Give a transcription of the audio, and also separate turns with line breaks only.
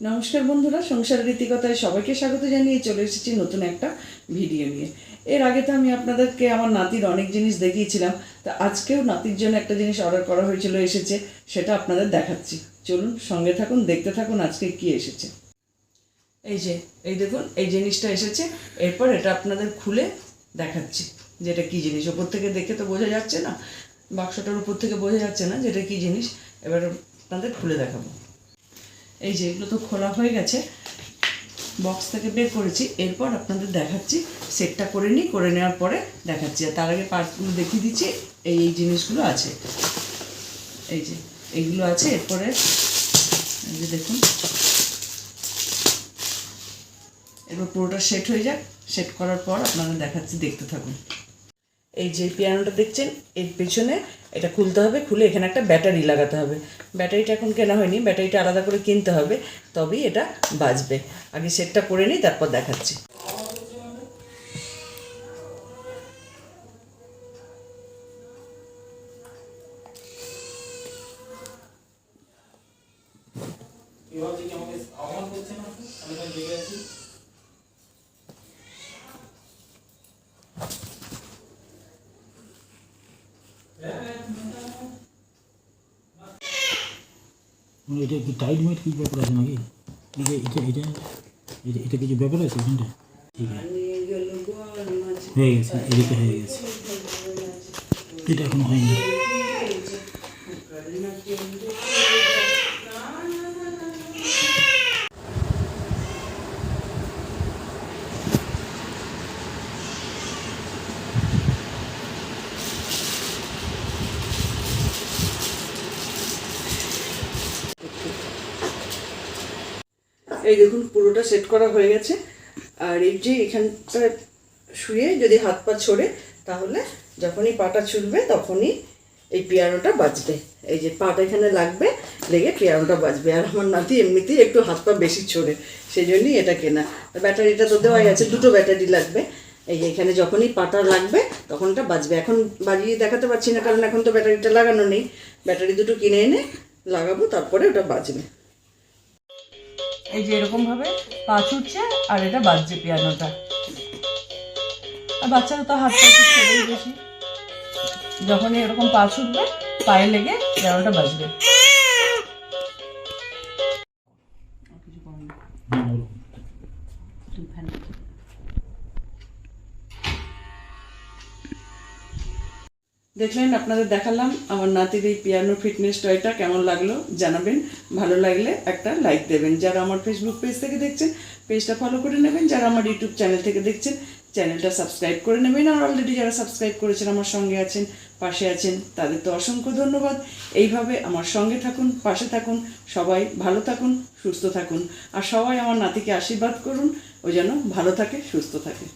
নমস্কার বন্ধুরা সংসার রীতিকথায় সবাইকে স্বাগত জানিয়ে চলে এসেছি নতুন একটা ভিডিও নিয়ে। এর আগে তো আমি আপনাদেরকে আমার নাতির অনেক জিনিস দেখিয়েছিলাম, তা আজকেও নাতির জন্য একটা জিনিস অর্ডার করা হয়েছিল, এসেছে, সেটা আপনাদের দেখাচ্ছি। চলুন সঙ্গে থাকুন, দেখতে থাকুন আজকে কি এসেছে। এই যে, এই দেখুন, এই জিনিসটা এসেছে, এরপর এটা আপনাদের খুলে দেখাচ্ছি, যেটা কি জিনিস। ওপর থেকে দেখে তো বোঝা যাচ্ছে না, বাক্সটার উপর থেকে বোঝা যাচ্ছে না যেটা কি জিনিস, এবার আপনাদের খুলে দেখাবো। এই যে এগুলো তো খোলা হয়ে গেছে। বক্স থেকে বের করেছি। এরপর আপনাদের দেখাচ্ছি সেটটা করে নিই, করে নেওয়ার পরে দেখাচ্ছি। আর তার আগে পার্টগুলো দেখিয়ে দিচ্ছি, এই এই জিনিসগুলো আছে। এই যে এইগুলো আছে, এরপরে এই যে দেখুন। এবার পুরোটা সেট হয়ে যাক। সেট করার পর আপনারা দেখাচ্ছি, দেখতে থাকুন। এই যে পিয়ানোটা দেখছেন, এর পেছনে এটা খুলতে হবে, খুলে এখানে একটা ব্যাটারি লাগাতে হবে। ব্যাটারিটা এখন কেনা হয়নি, ব্যাটারিটা আলাদা করে কিনতে হবে, তবেই এটা বাজবে। আগে সেটটা করে নিই, তারপর দেখাচ্ছি।
করছে না আমি
এটা কি টাইট মেট কি ব্যাপার আছে নাকি? এটা এটা এটা এটা কিছু ব্যাপার আছে এখানটা? ঠিক আছে। হয়ে গেছে, এদিকে হয়ে গেছে। এটা এখন হয়নি।
এই দেখুন, পুরোটা সেট করা হয়ে গেছে। আর এই যে এখানটা শুয়ে যদি হাত পা ছড়ে, তাহলে যখনই পাটা ছুটবে, তখনই এই পিয়ানোটা বাজবে। এই যে পাটা এখানে লাগবে, লেগে পিয়ানোটা বাজবে। আর আমার নাতি এমনিতেই একটু হাত পা বেশি ছড়ে সেই জন্যই এটা কেনা। ব্যাটারিটা তো দেওয়াই আছে দুটো ব্যাটারি লাগবে। এই যে এখানে যখনই পাটা লাগবে তখন এটা বাজবে। এখন বাজিয়ে দেখাতে পারছি না, কারণ এখন তো ব্যাটারিটা লাগানো নেই। ব্যাটারি দুটো কিনে এনে লাগাবো, তারপরে ওটা বাজবে। এই যে এরকম ভাবে পা ছুটছে, আর এটা বাজছে পিয়ানোটা। আর বাচ্চারা তো হাত পা বেশি যখন এরকম পা ছুটবে, পায়ে লেগে পিয়ানোটা বাজবে। দেখলেন, আপনাদের দেখালাম আমার নাতির এই পিয়ানো ফিটনেস টয়টা কেমন লাগল, জানাবেন। ভালো লাগলে একটা লাইক দেবেন। যারা আমার ফেসবুক পেজ থেকে দেখছেন পেজটা ফলো করে নেবেন। যারা আমার ইউটিউব চ্যানেল থেকে দেখছেন চ্যানেলটা সাবস্ক্রাইব করে নেবেন। আর অলরেডি যারা সাবস্ক্রাইব করেছেন, আমার সঙ্গে আছেন, পাশে আছেন, তাদের তো অসংখ্য ধন্যবাদ। এইভাবে আমার সঙ্গে থাকুন, পাশে থাকুন, সবাই ভালো থাকুন, সুস্থ থাকুন। আর সবাই আমার নাতিকে আশীর্বাদ করুন, ও যেন ভালো থাকে, সুস্থ থাকে।